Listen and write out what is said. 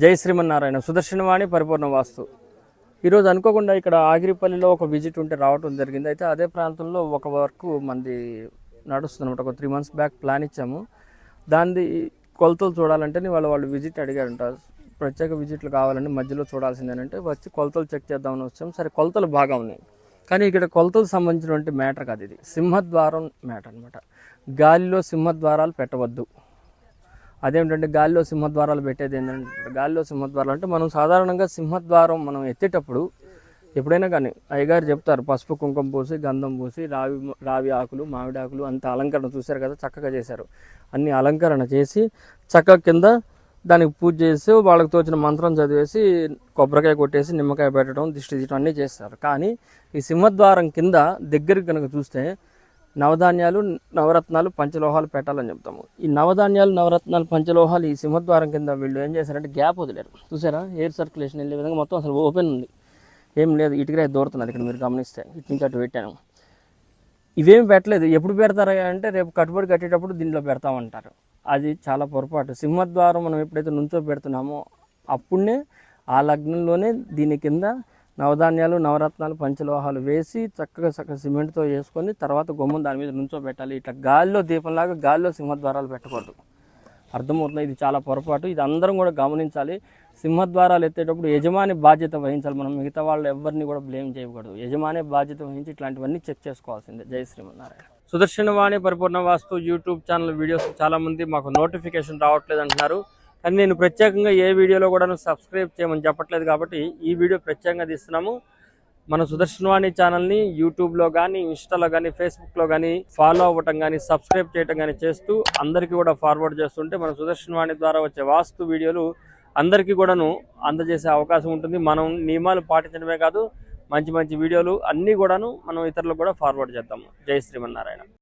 జై శ్రీమన్నారాయణ. సుదర్శనవాణి పరిపూర్ణ వాస్తు. ఈరోజు అనుకోకుండా ఇక్కడ ఆగిరిపల్లిలో ఒక విజిట్ ఉంటే రావటం జరిగింది. అయితే అదే ప్రాంతంలో ఒక వరకు మంది నడుస్తుందన్నమాట. ఒక త్రీ మంత్స్ బ్యాక్ ప్లాన్ ఇచ్చాము. దాన్ని కొలతలు చూడాలంటే వాళ్ళు వాళ్ళు విజిట్ అడిగారంట. ప్రత్యేక విజిట్లు కావాలని మధ్యలో చూడాల్సిందేనంటే వచ్చి కొలతలు చెక్ చేద్దామని వచ్చాము. సరే కొలతలు బాగా ఉన్నాయి. కానీ ఇక్కడ కొలతలు సంబంధించినటువంటి మ్యాటర్ కాదు ఇది. సింహద్వారం మ్యాటర్ అనమాట గాలిలో సింహద్వారాలు పెట్టవద్దు. అదేమిటంటే గాలిలో సింహద్వారాలు పెట్టేది ఏంటంటే గాలిలో సింహద్వారాలు అంటే మనం సాధారణంగా సింహద్వారం మనం ఎత్తేటప్పుడు ఎప్పుడైనా కానీ అయ్యగారు చెప్తారు పసుపు కుంకుమ పూసి గంధం పూసి రావి రావి ఆకులు మామిడి ఆకులు అంత అలంకరణ చూశారు కదా చక్కగా చేశారు. అన్ని అలంకరణ చేసి చక్క కింద దానికి పూజ చేసి వాళ్ళకి తోచిన మంత్రం చదివేసి కొబ్బరికాయ కొట్టేసి నిమ్మకాయ పెట్టడం దిష్టి తీయడం అన్నీ చేస్తారు. కానీ ఈ సింహద్వారం కింద దగ్గరికి కనుక చూస్తే నవధాన్యాలు నవరత్నాలు పంచలోహాలు పెట్టాలని చెప్తాము. ఈ నవధాన్యాలు నవరత్నాలు పంచలోహాలు ఈ సింహద్వారం కింద వీళ్ళు ఏం చేశారంటే గ్యాప్ వదిలేరు. చూసారా? ఎయిర్ సర్క్యులేషన్ వెళ్ళే విధంగా మొత్తం అసలు ఓపెన్ ఉంది. ఏం లేదు ఇటుకరే దూరుతున్నది ఇక్కడ మీరు గమనిస్తే. ఇటు నుంచి అటు పెట్టాను. ఇవేమి పెట్టలేదు. ఎప్పుడు పెడతారా అంటే రేపు కట్టుబడి కట్టేటప్పుడు దీంట్లో పెడతామంటారు. అది చాలా పొరపాటు. సింహద్వారం మనం ఎప్పుడైతే నుంచో పెడుతున్నామో అప్పుడే ఆ లగ్నంలోనే దీని కింద నవధాన్యాలు నవరత్నాలు పంచలోహాలు వేసి చక్కగా చక్కగా సిమెంట్తో వేసుకొని తర్వాత గుమ్మం దాని మీద నుంచో పెట్టాలి. ఇట్లా గాలిలో దీపంలాగా గాలిలో సింహద్వారాలు పెట్టకూడదు. అర్థమవుతుంది? ఇది చాలా పొరపాటు. ఇది అందరం కూడా గమనించాలి. సింహద్వారాలు ఎత్తేటప్పుడు యజమాని బాధ్యత వహించాలి మనం. మిగతా వాళ్ళు ఎవరిని కూడా బ్లేమ్ చేయకూడదు. యజమాని బాధ్యత వహించి ఇట్లాంటివన్నీ చెక్ చేసుకోవాల్సిందే. జై శ్రీమన్నారాయణ. సుదర్శనవాణి పరిపూర్ణ వాస్తు యూట్యూబ్ ఛానల్ వీడియోస్ చాలామంది మాకు నోటిఫికేషన్ రావట్లేదు అంటున్నారు కానీ నేను ప్రత్యేకంగా ఏ వీడియోలో కూడా సబ్స్క్రైబ్ చేయమని చెప్పట్లేదు కాబట్టి ఈ వీడియో ప్రత్యేకంగా తీస్తున్నాము. మన సుదర్శనవాణి ఛానల్ని యూట్యూబ్లో కానీ ఇన్స్టాలో కానీ ఫేస్బుక్లో కానీ ఫాలో అవ్వటం కానీ సబ్స్క్రైబ్ చేయటం కానీ చేస్తూ అందరికీ కూడా ఫార్వర్డ్ చేస్తుంటే మన సుదర్శనవాణి ద్వారా వచ్చే వాస్తు వీడియోలు అందరికీ కూడాను అందజేసే అవకాశం ఉంటుంది. మనం నియమాలు పాటించడమే కాదు మంచి మంచి వీడియోలు అన్నీ కూడాను మనం ఇతరులకు కూడా ఫార్వర్డ్ చేద్దాము. జై శ్రీమన్నారాయణ.